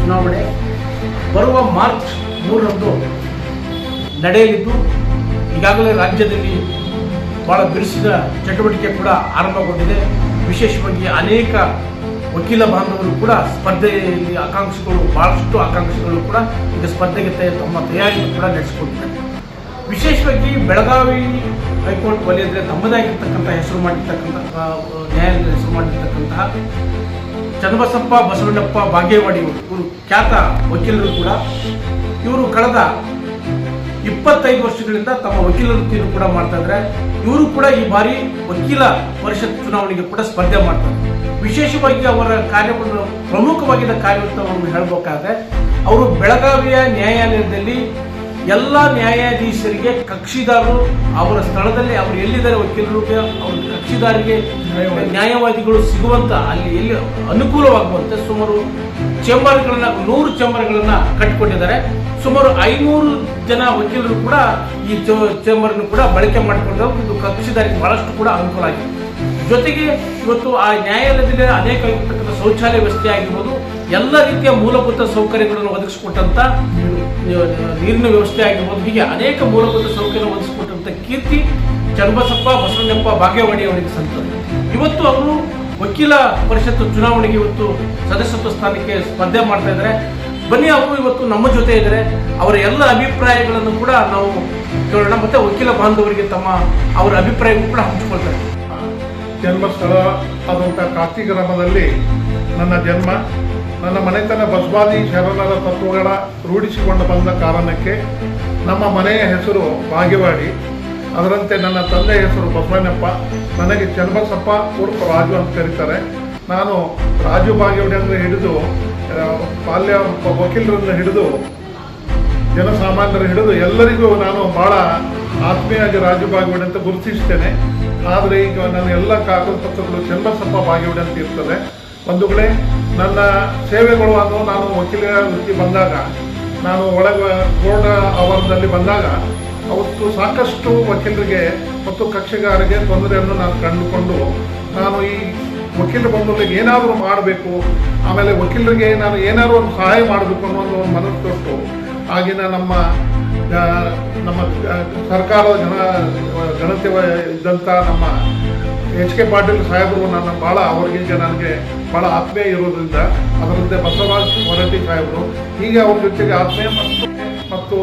ಚುನಾವಣೆ ಬರುವ ಮಾರ್ಚ್ ಮೂರರಂದು ನಡೆಯಲಿದ್ದು, ಈಗಾಗಲೇ ರಾಜ್ಯದಲ್ಲಿ ಬಹಳ ಬಿರುಸಿನ ಚಟುವಟಿಕೆ ಕೂಡ ಆರಂಭಗೊಂಡಿದೆ. ವಿಶೇಷವಾಗಿ ಅನೇಕ ವಕೀಲ ಬಾಂಧವರು ಕೂಡ ಸ್ಪರ್ಧೆಯಲ್ಲಿ ಆಕಾಂಕ್ಷಿಗಳು, ಬಹಳಷ್ಟು ಆಕಾಂಕ್ಷಿಗಳು ಕೂಡ ಈಗ ಸ್ಪರ್ಧೆಗೆ ತಮ್ಮ ತಯಾರಿಯನ್ನು ಕೂಡ ನಡೆಸಿಕೊಂಡಿದ್ದಾರೆ. ವಿಶೇಷವಾಗಿ ಬೆಳಗಾವಿ ಹೈಕೋರ್ಟ್ ವಲಯದಲ್ಲಿ ತಮ್ಮದಾಗಿರ್ತಕ್ಕಂಥ ಹೆಸರು ಮಾಡಿರ್ತಕ್ಕಂಥ ನ್ಯಾಯಾಲಯದ ಹೆಸರು ಮಾಡಿರ್ತಕ್ಕಂತಹ ಚನ್ನಬಸಪ್ಪ, ಬಸವಣ್ಣಪ್ಪ, ಬಾಗೇವಾಡಿ ಇವರು ಖ್ಯಾತ ವಕೀಲರು ಕೂಡ. ಇವರು ಕಳೆದ ಇಪ್ಪತ್ತೈದು ವರ್ಷಗಳಿಂದ ತಮ್ಮ ವಕೀಲ ವೃತ್ತಿಯನ್ನು ಕೂಡ ಮಾಡ್ತಾ ಇದ್ದಾರೆ. ಇವರು ಕೂಡ ಈ ಬಾರಿ ವಕೀಲ ಪರಿಷತ್ ಚುನಾವಣೆಗೆ ಕೂಡ ಸ್ಪರ್ಧೆ ಮಾಡ್ತಾರೆ ವಿಶೇಷವಾಗಿ ಅವರ ಕಾರ್ಯವನ್ನು, ಪ್ರಮುಖವಾಗಿದ್ದ ಕಾರ್ಯವನ್ನು ಹೇಳಬೇಕಾದ್ರೆ, ಅವರು ಬೆಳಗಾವಿಯ ನ್ಯಾಯಾಲಯದಲ್ಲಿ ಎಲ್ಲ ನ್ಯಾಯಾಧೀಶರಿಗೆ ಕಕ್ಷಿದಾರರು ಅವರ ಸ್ಥಳದಲ್ಲಿ ಅವರು ಎಲ್ಲಿದ್ದಾರೆ ವಕೀಲರಿಗೆ ಅವ್ರ ಕಕ್ಷಿದಾರರಿಗೆ ನ್ಯಾಯವಾದಿಗಳು ಸಿಗುವಂತ ಅಲ್ಲಿ ಎಲ್ಲಿ ಅನುಕೂಲವಾಗುವಂತೆ ಸುಮಾರು ಚೇಂಬರ್ಗಳನ್ನ ನೂರು ಚೇಂಬರ್ಗಳನ್ನ ಕಟ್ಟಿಕೊಂಡಿದ್ದಾರೆ. ಸುಮಾರು ಐನೂರು ಜನ ವಕೀಲರು ಕೂಡ ಈ ಚೇಂಬರ್ ಕೂಡ ಬಳಕೆ ಮಾಡಿಕೊಂಡು ಇದು ಕಕ್ಷಿದಾರಿಗೆ ಬಹಳಷ್ಟು ಕೂಡ ಅನುಕೂಲ ಆಗಿದೆ. ಜೊತೆಗೆ ಇವತ್ತು ಆ ನ್ಯಾಯಾಲಯದಲ್ಲಿ ಅನೇಕ ಶೌಚಾಲಯ ವ್ಯವಸ್ಥೆ ಆಗಿರ್ಬೋದು ಎಲ್ಲ ರೀತಿಯ ಮೂಲಭೂತ ಸೌಕರ್ಯಗಳನ್ನು ಒದಗಿಸಿಕೊಟ್ಟಂತ ನೀರಿನ ವ್ಯವಸ್ಥೆ ಆಗಿರ್ಬೋದು, ಹೀಗೆ ಅನೇಕ ಮೂಲಭೂತ ಸೌಕರ್ಯ ಒದಗಿಸಿಕೊಟ್ಟಂತ ಕೀರ್ತಿ ಚನ್ನಬಸಪ್ಪ, ಬಸವಣ್ಣಪ್ಪ ಭಾಗ್ಯವಾಣಿ ಅವರಿಗೆ ಸಂತದ್ದು ಇವತ್ತು ಅವರು ವಕೀಲ ಪರಿಷತ್ತು ಚುನಾವಣೆಗೆ ಇವತ್ತು ಸದಸ್ಯತ್ವ ಸ್ಥಾನಕ್ಕೆ ಸ್ಪರ್ಧೆ ಮಾಡ್ತಾ ಇದ್ದಾರೆ. ಬನ್ನಿ, ಅವರು ಇವತ್ತು ನಮ್ಮ ಜೊತೆ ಇದ್ದಾರೆ. ಅವರ ಎಲ್ಲ ಅಭಿಪ್ರಾಯಗಳನ್ನು ಕೂಡ ನಾವು ಕೇಳೋಣ, ಮತ್ತೆ ವಕೀಲ ಬಾಂಧವರಿಗೆ ತಮ್ಮ ಅವರ ಅಭಿಪ್ರಾಯವನ್ನು ಕೂಡ ಹಂಚಿಕೊಳ್ತಾರೆ. ಜನ್ಮಸ್ಥಳ ಆದಂಥ ಕಾರ್ತಿ ಗ್ರಾಮದಲ್ಲಿ ನನ್ನ ಜನ್ಮ. ನನ್ನ ಮನೆತನ ಬಸವಾದಿ ಶರಣರ ತತ್ವಗಳ ರೂಢಿಸಿಕೊಂಡು ಬಂದ ಕಾರಣಕ್ಕೆ ನಮ್ಮ ಮನೆಯ ಹೆಸರು ಭಾಗ್ಯವಾಡಿ ಅದರಂತೆ ನನ್ನ ತಂದೆಯ ಹೆಸರು ಬಸವಣ್ಣಪ್ಪ. ನನಗೆ ಚನ್ನಬಸಪ್ಪ ಉರ್ಫ್ ರಾಜು ಅಂತ ಕರೀತಾರೆ. ನಾನು ರಾಜು ಭಾಗ್ಯವಾಡಿ ಅಂದರೆ ಹಿಡಿದು ಬಾಲ್ಯ ವಕೀಲರನ್ನು ಹಿಡಿದು ಜನಸಾಮಾನ್ಯರು ಹಿಡಿದು ಎಲ್ಲರಿಗೂ ನಾನು ಭಾಳ ಆತ್ಮೀಯಾಗಿ ರಾಜು ಬಾಗೇವಾಡಿ ಅಂತ ಗುರುತಿಸ್ತೇನೆ. ಆದರೆ ಈಗ ನನ್ನ ಎಲ್ಲ ಕಾಗದ ಪತ್ರಗಳು ಚನ್ನಬಸಪ್ಪ ಬಾಗೇವಾಡಿ ಅಂತ ಇರ್ತದೆ. ಬಂಧುಗಳೇ ನನ್ನ ಸೇವೆಗಳು ಅದು, ನಾನು ವಕೀಲರ ವೃತ್ತಿ ಬಂದಾಗ, ನಾನು ಒಳಗೆ ಕೋರ್ಟ್ ಆವರಣದಲ್ಲಿ ಬಂದಾಗ, ಅವತ್ತು ಸಾಕಷ್ಟು ವಕೀಲರಿಗೆ ಮತ್ತು ಕಕ್ಷೆಗಾರರಿಗೆ ತೊಂದರೆಯನ್ನು ನಾನು ಕಂಡುಕೊಂಡು, ನಾನು ಈ ವಕೀಲ ಬಂಧುಗಳಿಗೆ ಏನಾದರೂ ಮಾಡಬೇಕು, ಆಮೇಲೆ ವಕೀಲರಿಗೆ ನಾನು ಏನಾದರೂ ಒಂದು ಸಹಾಯ ಮಾಡಬೇಕು ಅನ್ನೋ ಒಂದು ಮನಸ್ಸು ತೊಟ್ಟು ಆಗಿನ ನಮ್ಮ ನಮ್ಮ ಸರ್ಕಾರದ ಜನ ಗಣತೆ ಇದ್ದಂಥ ನಮ್ಮ ಎಚ್ ಕೆ ಪಾಟೀಲ್ ಸಾಹೇಬರು ನನ್ನ ಭಾಳ ಅವರಿಗೆ ನನಗೆ ಭಾಳ ಆತ್ಮೀಯ ಇರೋದ್ರಿಂದ ಅದರಂತೆ ಬಸವರಾಜ್ ಹೊರಟ್ಟಿ ಸಾಹೇಬರು, ಹೀಗೆ ಅವ್ರ ಜೊತೆಗೆ ಆತ್ಮೀಯ ಮತ್ತು ಮತ್ತು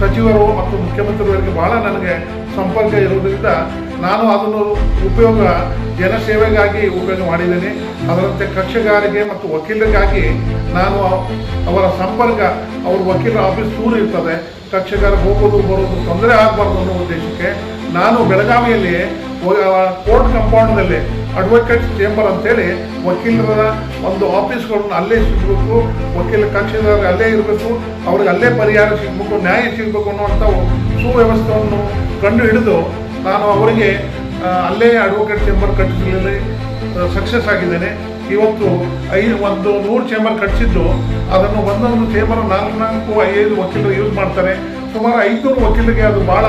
ಸಚಿವರು ಮತ್ತು ಮುಖ್ಯಮಂತ್ರಿಯವರಿಗೆ ಭಾಳ ನನಗೆ ಸಂಪರ್ಕ ಇರೋದ್ರಿಂದ ನಾನು ಅದನ್ನು ಉಪಯೋಗ ಜನಸೇವೆಗಾಗಿ ಉಪಯೋಗ ಮಾಡಿದ್ದೀನಿ. ಅದರಂತೆ ಕಕ್ಷೆಗಾರಿಗೆ ಮತ್ತು ವಕೀಲರಿಗಾಗಿ ನಾನು ಅವರ ಸಂಪರ್ಕ, ಅವ್ರ ವಕೀಲರ ಆಫೀಸ್ ದೂರ ಇರ್ತದೆ. ಕಕ್ಷೆಗಾರ ಹೋಗೋದು, ಬರೋದು ತೊಂದರೆ ಆಗಬಾರ್ದು ಅನ್ನೋ ಉದ್ದೇಶಕ್ಕೆ ನಾನು ಬೆಳಗಾವಿಯಲ್ಲಿ ಕೋರ್ಟ್ ಕಂಪೌಂಡ್ನಲ್ಲಿ ಅಡ್ವೊಕೇಟ್ ಚೇಂಬರ್ ಅಂತೇಳಿ ವಕೀಲರ ಒಂದು ಆಫೀಸ್ಗಳನ್ನ ಅಲ್ಲೇ ಸಿಗಬೇಕು ವಕೀಲ ಕಕ್ಷೆದಾರ ಅಲ್ಲೇ ಇರಬೇಕು, ಅವ್ರಿಗೆ ಅಲ್ಲೇ ಪರಿಹಾರ ಸಿಗಬೇಕು, ನ್ಯಾಯ ಸಿಗಬೇಕು ಅನ್ನುವಂಥ ಸುವ್ಯವಸ್ಥೆಯನ್ನು ಕಂಡು ಹಿಡಿದು ನಾನು ಅವರಿಗೆ ಅಲ್ಲೇ ಅಡ್ವೊಕೇಟ್ ಚೇಂಬರ್ ಕಟ್ಟಿಸಲಿ ಸಕ್ಸಸ್ ಆಗಿದ್ದೇನೆ. ಇವತ್ತು ಐದು, ಒಂದು ನೂರು ಚೇಂಬರ್ ಕಟ್ಟಿಸಿದ್ದು, ಅದನ್ನು ಒಂದೊಂದು ಚೇಂಬರ್ ನಾಲ್ಕು ನಾಲ್ಕು, ಐದು ವಕೀಲರು ಯೂಸ್ ಮಾಡ್ತಾರೆ. ಸುಮಾರು ಐದುನೂರು ವಕೀಲರಿಗೆ ಅದು ಭಾಳ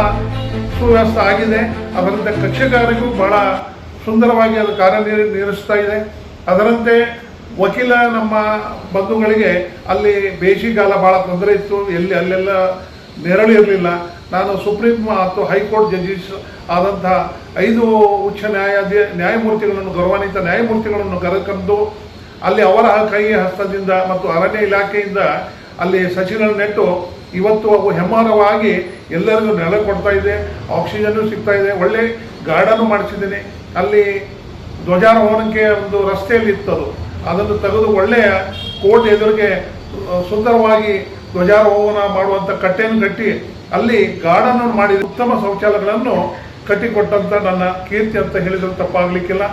ಸುವ್ಯವಸ್ಥೆ ಆಗಿದೆ. ಅದರಂತೆ ಕಕ್ಷೆಗಾರರಿಗೂ ಬಹಳ ಸುಂದರವಾಗಿ ಅದು ಕಾರ್ಯನಿರ್ವಹಿಸ್ತಾ ಇದೆ. ಅದರಂತೆ ವಕೀಲ ನಮ್ಮ ಬಂಧುಗಳಿಗೆ ಅಲ್ಲಿ ಬೇಸಿಗೆಗಾಲ ಭಾಳ ತೊಂದರೆ ಇತ್ತು. ಎಲ್ಲಿ ಅಲ್ಲೆಲ್ಲ ನೆರಳು ಇರಲಿಲ್ಲ. ನಾನು ಸುಪ್ರೀಂ ಮತ್ತು ಹೈಕೋರ್ಟ್ ಜಡ್ಜಿಸ್ ಆದಂತಹ ಐದು ಉಚ್ಚ ನ್ಯಾಯಾಧಿ ನ್ಯಾಯಮೂರ್ತಿಗಳನ್ನು, ಗೌರವಾನ್ವಿತ ನ್ಯಾಯಮೂರ್ತಿಗಳನ್ನು ಕರೆಕಂದು ಅಲ್ಲಿ ಅವರ ಕೈ ಹಸ್ತದಿಂದ ಮತ್ತು ಅರಣ್ಯ ಇಲಾಖೆಯಿಂದ ಅಲ್ಲಿ ಸಸಿಗಳನ್ನು ನೆಟ್ಟು ಇವತ್ತು ಅವು ಹೆಮ್ಮಾರವಾಗಿ ಎಲ್ಲರಿಗೂ ನೆಲ ಕೊಡ್ತಾ ಇದೆ, ಆಕ್ಸಿಜನ್ನು ಸಿಗ್ತಾ ಇದೆ. ಒಳ್ಳೆ ಗಾರ್ಡನ್ನು ಮಾಡಿಸಿದ್ದೀನಿ. ಅಲ್ಲಿ ಧ್ವಜಾರೋಹಣಕ್ಕೆ ಒಂದು ರಸ್ತೆಯಲ್ಲಿ ಇತ್ತದು ಅದನ್ನು ತೆಗೆದು ಒಳ್ಳೆಯ ಕೋರ್ಟ್ ಎದುರಿಗೆ ಸುಂದರವಾಗಿ ಧ್ವಜಾರೋಹಣ ಮಾಡುವಂಥ ಕಟ್ಟೆಯನ್ನು ಕಟ್ಟಿ ಅಲ್ಲಿ ಗಾರ್ಡನ್ ಮಾಡಿ ಉತ್ತಮ ಶೌಚಾಲಯಗಳನ್ನು ಕಟ್ಟಿಕೊಟ್ಟಂಥ ನನ್ನ ಕೀರ್ತಿ ಅಂತ ಹೇಳಿದ್ರೆ ತಪ್ಪಾಗಲಿಕ್ಕಿಲ್ಲ.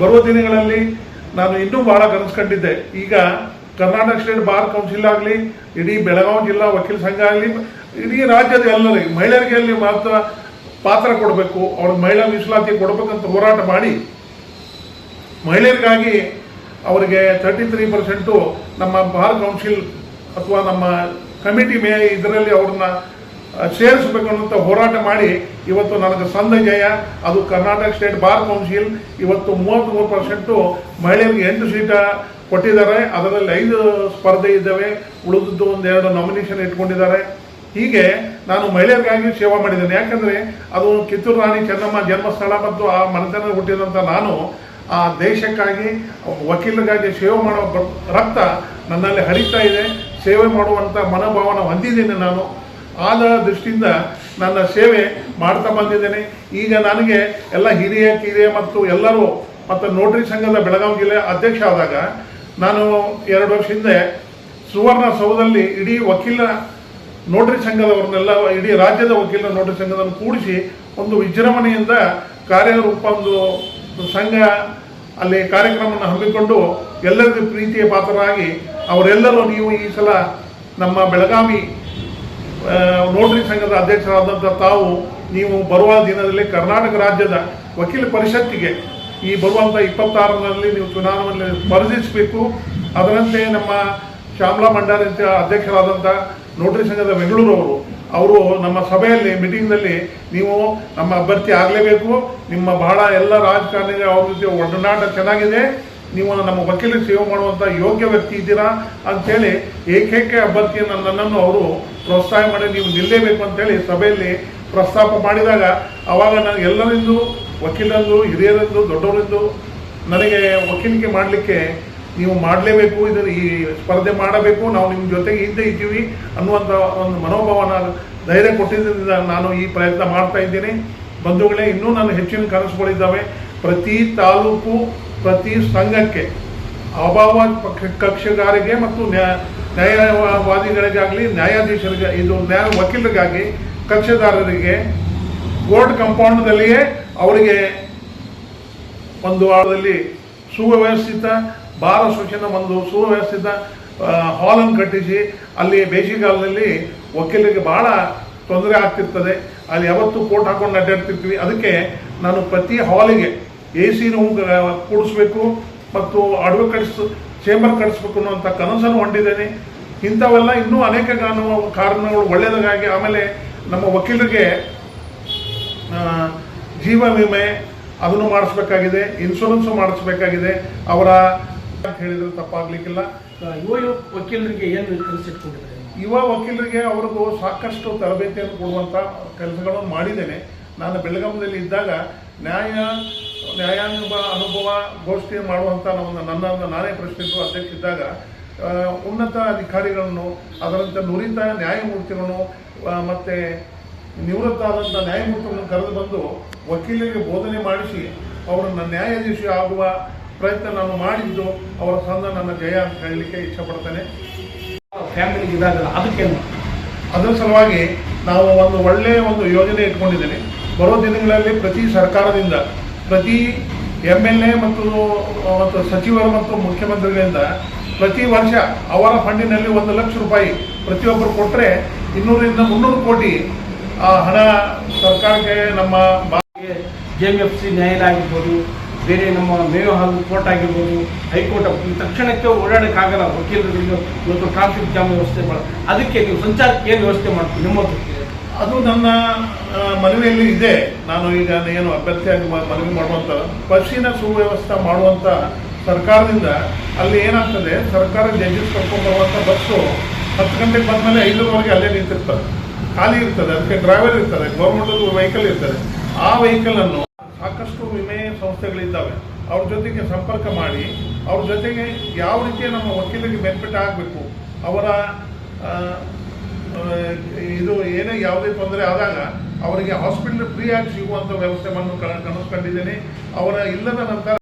ಬರುವ ದಿನಗಳಲ್ಲಿ ನಾನು ಇನ್ನೂ ಬಹಳ ಕನಸ್ಕೊಂಡಿದ್ದೆ ಈಗ ಕರ್ನಾಟಕ ಸ್ಟೇಟ್ ಬಾರ್ ಕೌನ್ಸಿಲ್ ಆಗಲಿ, ಇಡೀ ಬೆಳಗಾವಿ ಜಿಲ್ಲಾ ವಕೀಲ ಸಂಘ ಆಗಲಿ, ಇಡೀ ರಾಜ್ಯದ ಎಲ್ಲರಿಗೆ, ಮಹಿಳೆಯರಿಗೆ ಅಲ್ಲಿ ಮಾತ್ರ ಪಾತ್ರ ಕೊಡಬೇಕು, ಅವ್ರ ಮಹಿಳಾ ಮೀಸಲಾತಿ ಕೊಡಬೇಕಂತ ಹೋರಾಟ ಮಾಡಿ, ಮಹಿಳೆಯರಿಗಾಗಿ ಅವರಿಗೆ ತರ್ಟಿ ತ್ರೀ ಪರ್ಸೆಂಟು ನಮ್ಮ ಬಾರ್ ಕೌನ್ಸಿಲ್ ಅಥವಾ ನಮ್ಮ ಕಮಿಟಿ ಮೇ ಇದರಲ್ಲಿ ಅವ್ರನ್ನ ಸೇರಿಸಬೇಕು ಅನ್ನೋಂಥ ಹೋರಾಟ ಮಾಡಿ, ಇವತ್ತು ನನಗೆ ಸಂದ ಜಯ. ಅದು ಕರ್ನಾಟಕ ಸ್ಟೇಟ್ ಬಾರ್ ಕೌನ್ಸಿಲ್, ಇವತ್ತು ಮೂವತ್ತ್ಮೂರು ಪರ್ಸೆಂಟು ಮಹಿಳೆಯರಿಗೆ ಎಂಟು ಸೀಟ ಕೊಟ್ಟಿದ್ದಾರೆ. ಅದರಲ್ಲಿ ಐದು ಸ್ಪರ್ಧೆ ಇದ್ದಾವೆ. ಉಳಿದದ್ದು ಒಂದೆರಡು ನಾಮಿನೇಷನ್ ಇಟ್ಕೊಂಡಿದ್ದಾರೆ. ಹೀಗೆ ನಾನು ಮಹಿಳೆಯರಿಗಾಗಿ ಸೇವೆ ಮಾಡಿದ್ದೇನೆ. ಯಾಕಂದರೆ ಅದು ಕಿತ್ತೂರು ರಾಣಿ ಚೆನ್ನಮ್ಮ ಜನ್ಮಸ್ಥಳ ಮತ್ತು ಆ ಮನೆತನ ಹುಟ್ಟಿದಂಥ ನಾನು ಆ ದೇಶಕ್ಕಾಗಿ, ವಕೀಲರಿಗಾಗಿ ಸೇವೆ ಮಾಡೋ ರಕ್ತ ನನ್ನಲ್ಲಿ ಹರಿತಾ ಇದೆ. ಸೇವೆ ಮಾಡುವಂಥ ಮನೋಭಾವನ ಹೊಂದಿದ್ದೇನೆ ನಾನು. ಆದ ದೃಷ್ಟಿಯಿಂದ ನನ್ನ ಸೇವೆ ಮಾಡ್ತಾ ಬಂದಿದ್ದೇನೆ. ಈಗ ನನಗೆ ಎಲ್ಲ ಹಿರಿಯ ಕಿರಿಯ ಮತ್ತು ಎಲ್ಲರೂ ಮತ್ತು ನೋಟ್ರಿ ಸಂಘದ ಬೆಳಗಾವಿ ಜಿಲ್ಲೆ ಅಧ್ಯಕ್ಷ ಆದಾಗ ನಾನು ಎರಡು ವರ್ಷ ಹಿಂದೆ ಸುವರ್ಣ ಸೌಧದಲ್ಲಿ ಇಡೀ ವಕೀಲ ನೋಟರಿ ಸಂಘದವ್ರನ್ನೆಲ್ಲ, ಇಡೀ ರಾಜ್ಯದ ವಕೀಲರ ನೋಟರಿ ಸಂಘದನ್ನು ಕೂಡಿಸಿ ಒಂದು ವಿಜೃಂಭಣೆಯಿಂದ ಕಾರ್ಯರೂಪ ಒಂದು ಸಂಘ ಅಲ್ಲಿ ಕಾರ್ಯಕ್ರಮವನ್ನು ಹಮ್ಮಿಕೊಂಡು ಎಲ್ಲರಿಗೂ ಪ್ರೀತಿಯ ಪಾತ್ರರಾಗಿ ಅವರೆಲ್ಲರೂ ನೀವು ಈ ಸಲ ನಮ್ಮ ಬೆಳಗಾವಿ ನೋಟರಿ ಸಂಘದ ಅಧ್ಯಕ್ಷರಾದಂಥ ತಾವು ನೀವು ಬರುವ ದಿನದಲ್ಲಿ ಕರ್ನಾಟಕ ರಾಜ್ಯದ ವಕೀಲ ಪರಿಷತ್ತಿಗೆ ಈ ಬರುವಂಥ ಇಪ್ಪತ್ತಾರರಲ್ಲಿ ನೀವು ಚುನಾವಣೆಯಲ್ಲಿ ಸ್ಪರ್ಧಿಸಬೇಕು. ಅದರಂತೆ ನಮ್ಮ ಶ್ಯಾಮಲಾ ಮಂಡಾರ್ ಅಂತ ಅಧ್ಯಕ್ಷರಾದಂಥ ನೋಟರಿ ಸಂಘದ ಬೆಂಗಳೂರು ಅವರು ನಮ್ಮ ಸಭೆಯಲ್ಲಿ, ಮೀಟಿಂಗ್ನಲ್ಲಿ ನೀವು ನಮ್ಮ ಅಭ್ಯರ್ಥಿ ಆಗಲೇಬೇಕು. ನಿಮ್ಮ ಬಹಳ ಎಲ್ಲ ರಾಜಕಾರಣಿಗೆ ಅವ್ರ ಜೊತೆ ಒಡನಾಟ ಚೆನ್ನಾಗಿದೆ. ನೀವು ನಮ್ಮ ವಕೀಲರಿಗೆ ಸೇವೆ ಮಾಡುವಂಥ ಯೋಗ್ಯ ವ್ಯಕ್ತಿ ಇದ್ದೀರಾ ಅಂಥೇಳಿ ಏಕೈಕ ಅಭ್ಯರ್ಥಿಯನ್ನು ನನ್ನನ್ನು ಅವರು ಪ್ರೋತ್ಸಾಹ ಮಾಡಿ ನೀವು ನಿಲ್ಲೇಬೇಕು ಅಂತೇಳಿ ಸಭೆಯಲ್ಲಿ ಪ್ರಸ್ತಾಪ ಮಾಡಿದಾಗ ಅವಾಗ ನಾನು ಎಲ್ಲರಿಂದು ವಕೀಲರಂದು ಹಿರಿಯರಂದು ದೊಡ್ಡವರದ್ದು ನನಗೆ ವಕೀಲಿಕೆ ಮಾಡಲಿಕ್ಕೆ ನೀವು ಮಾಡಲೇಬೇಕು, ಇದನ್ನು ಈ ಸ್ಪರ್ಧೆ ಮಾಡಬೇಕು, ನಾವು ನಿಮ್ಮ ಜೊತೆಗೆ ಇದ್ದೇ ಇದ್ದೀವಿ ಅನ್ನುವಂಥ ಒಂದು ಮನೋಭಾವನ, ಧೈರ್ಯ ಕೊಟ್ಟಿದ್ದರಿಂದ ನಾನು ಈ ಪ್ರಯತ್ನ ಮಾಡ್ತಾ ಇದ್ದೀನಿ. ಬಂಧುಗಳೇ, ಇನ್ನೂ ನಾನು ಹೆಚ್ಚಿನ ಕನಸುಗಳಿದ್ದಾವೆ. ಪ್ರತಿ ತಾಲೂಕು, ಪ್ರತಿ ಸಂಘಕ್ಕೆ, ಅಭಾವ ಕಕ್ಷಗಾರಿಗೆ ಮತ್ತು ನ್ಯಾಯ ನ್ಯಾಯವಾದಿಗಳಿಗಾಗಲಿ, ನ್ಯಾಯಾಧೀಶರಿಗೆ, ಇದು ನ್ಯಾಯ ವಕೀಲರಿಗಾಗಿ, ಕಕ್ಷದಾರರಿಗೆ ಕೋರ್ಟ್ ಕಂಪೌಂಡ್ದಲ್ಲಿಯೇ ಅವರಿಗೆ ಒಂದು ವಾರದಲ್ಲಿ ಸುವ್ಯವಸ್ಥಿತ ಭಾರ ಸೂಚನೆ ಒಂದು ಸುವ್ಯವಸ್ಥಿತ ಹಾಲನ್ನು ಕಟ್ಟಿಸಿ ಅಲ್ಲಿ ಬೇಸಿಗೆಗಾಲದಲ್ಲಿ ವಕೀಲರಿಗೆ ಬಹಳ ತೊಂದರೆ ಆಗ್ತಿರ್ತದೆ. ಅಲ್ಲಿ ಯಾವತ್ತೂ ಕೋಟ್ ಹಾಕೊಂಡು ಅಡ್ಡಾಡ್ತಿರ್ತೀವಿ. ಅದಕ್ಕೆ ನಾನು ಪ್ರತಿ ಹಾಲಿಗೆ ಎ ಸಿ ರೂಮ್ ಕೂಡಿಸ್ಬೇಕು ಮತ್ತು ಅಡ್ವೊಕೇಟ್ಸ್ ಚೇಂಬರ್ ಕಟ್ಟಿಸ್ಬೇಕು ಅನ್ನುವಂಥ ಕನಸನ್ನು ಹೊಂದಿದ್ದೇನೆ. ಇಂಥವೆಲ್ಲ ಇನ್ನೂ ಅನೇಕ ಕಾನೂನು ಕಾರಣಗಳು ಒಳ್ಳೆಯದಾಗಿ ಆಮೇಲೆ ನಮ್ಮ ವಕೀಲರಿಗೆ ಜೀವ ವಿಮೆ ಅದನ್ನು ಮಾಡಿಸ್ಬೇಕಾಗಿದೆ ಇನ್ಶೂರೆನ್ಸು ಮಾಡಿಸ್ಬೇಕಾಗಿದೆ. ಅವರ ಅಂತ ಹೇಳಿದ್ರೆ ತಪ್ಪಾಗ್ಲಿಕ್ಕಿಲ್ಲ. ಯುವ ಯುವ ವಕೀಲರಿಗೆ ಏನು ಕಲಿಸಿಟ್ಕೊಂಡಿದ್ದಾರೆ ಯುವ ವಕೀಲರಿಗೆ ಅವ್ರಿಗೂ ಸಾಕಷ್ಟು ತರಬೇತಿಯನ್ನು ಕೊಡುವಂಥ ಕೆಲಸಗಳನ್ನು ಮಾಡಿದ್ದೇನೆ. ನಾನು ಬೆಳಗಾವಿಯಲ್ಲಿ ಇದ್ದಾಗ ನ್ಯಾಯ ನ್ಯಾಯಾಂಗ ಅನುಭವ ಗೋಷ್ಠಿ ಮಾಡುವಂಥ ನಮ್ಮ ನನ್ನ ನಾನೇ ಪ್ರಶ್ನಿಸುವ ಅಧ್ಯಕ್ಷ ಇದ್ದಾಗ ಉನ್ನತ ಅಧಿಕಾರಿಗಳನ್ನು ಅದರಂತೆ ನುರಿತ ನ್ಯಾಯಮೂರ್ತಿಗಳನ್ನು ಮತ್ತೆ ನಿವೃತ್ತ ಆದಂಥ ನ್ಯಾಯಮೂರ್ತಿಗಳನ್ನು ಕರೆದು ಬಂದು ವಕೀಲರಿಗೆ ಬೋಧನೆ ಮಾಡಿಸಿ ಅವರನ್ನು ನ್ಯಾಯಾಧೀಶ ಆಗುವ ಪ್ರಯತ್ನ ನಾನು ಮಾಡಿದ್ದು ಅವರ ಸಂದ ನನ್ನ ಜಯ ಅಂತ ಹೇಳಲಿಕ್ಕೆ ಇಷ್ಟಪಡ್ತೇನೆ ಫ್ಯಾಮಿಲಿ ಇದಾಗಲ್ಲ ಅದಕ್ಕೆ ಅದರ ಸಲುವಾಗಿ ನಾವು ಒಂದು ಒಳ್ಳೆಯ ಒಂದು ಯೋಜನೆ ಇಟ್ಕೊಂಡಿದ್ದೇನೆ. ಬರೋ ದಿನಗಳಲ್ಲಿ ಪ್ರತಿ ಸರ್ಕಾರದಿಂದ ಪ್ರತಿ ಎಂ ಎಲ್ ಎ ಮತ್ತು ಮತ್ತು ಸಚಿವರು ಮತ್ತು ಮುಖ್ಯಮಂತ್ರಿಗಳಿಂದ ಪ್ರತಿ ವರ್ಷ ಅವರ ಫಂಡಿನಲ್ಲಿ ಒಂದು ಲಕ್ಷ ರೂಪಾಯಿ ಪ್ರತಿಯೊಬ್ಬರು ಕೊಟ್ಟರೆ ಇನ್ನೂರಿಂದ ಮುನ್ನೂರು ಕೋಟಿ ಆ ಹಣ ಸರ್ಕಾರಕ್ಕೆ ನಮ್ಮ ಜೆ ಎಂ ಎಫ್ ಸಿ ನ್ಯಾಯಾಲಯ ಆಗಿರ್ಬೋದು, ಬೇರೆ ನಮ್ಮ ಮೇಯೋ ಹಾಲ್ ಕೋರ್ಟ್ ಆಗಿರ್ಬೋದು, ಹೈಕೋರ್ಟ್ ತಕ್ಷಣಕ್ಕೆ ಓಡಾಡೋಕ್ಕಾಗಲ್ಲ ವಕೀಲರಿಗೆ ಇವತ್ತು ಟ್ರಾಫಿಕ್ ಜಾಮ್ ವ್ಯವಸ್ಥೆ ಮಾಡ ಅದಕ್ಕೆ ನೀವು ಸಂಚಾರಕ್ಕೆ ಏನು ವ್ಯವಸ್ಥೆ ಮಾಡ್ತೀವಿ ನಿಮ್ಮ? ಅದು ನನ್ನ ಮನವಿಯಲ್ಲಿ ಇದೆ. ನಾನು ಈಗ ಏನು ಅಭ್ಯರ್ಥಿಯಾಗಿ ಮನವಿ ಮಾಡುವಂಥ ಬಸ್ಸಿನ ಸುವ್ಯವಸ್ಥೆ ಮಾಡುವಂಥ ಸರ್ಕಾರದಿಂದ ಅಲ್ಲಿ ಏನಾಗ್ತದೆ, ಸರ್ಕಾರ ಜಡ್ಜಸ್ ಕರ್ಕೊಂಡು ಬರುವಂಥ ಬಸ್ಸು ಹತ್ತು ಗಂಟೆಗೆ ಬಂದಮೇಲೆ ಐದರವರೆಗೆ ಅಲ್ಲೇ ನಿಂತಿರ್ತದೆ. ಖಾಲಿ ಇರ್ತದೆ, ಅದಕ್ಕೆ ಡ್ರೈವರ್ ಇರ್ತದೆ ಗೌರ್ಮೆಂಟ್ ವೆಹಿಕಲ್ ಇರ್ತದೆ. ಆ ವೆಹಿಕಲನ್ನು ಸಾಕಷ್ಟು ವಿಮೆ ಸಂಸ್ಥೆಗಳಿದ್ದಾವೆ. ಅವ್ರ ಜೊತೆಗೆ ಸಂಪರ್ಕ ಮಾಡಿ, ಅವ್ರ ಜೊತೆಗೆ ಯಾವ ರೀತಿಯ ನಮ್ಮ ವಕೀಲರಿಗೆ ಬೆನಿಫಿಟ್ ಆಗಬೇಕು, ಅವರ ಇದು ಏನೇ ಯಾವುದೇ ತೊಂದರೆ ಆದಾಗ ಅವರಿಗೆ ಹಾಸ್ಪಿಟಲ್ ಫ್ರೀ ಆಗಿ ಸಿಗುವಂಥ ವ್ಯವಸ್ಥೆ ಕನಸು ಕಂಡಿದ್ದೇನೆ ಅವರ ಇಲ್ಲದ ನಂತರ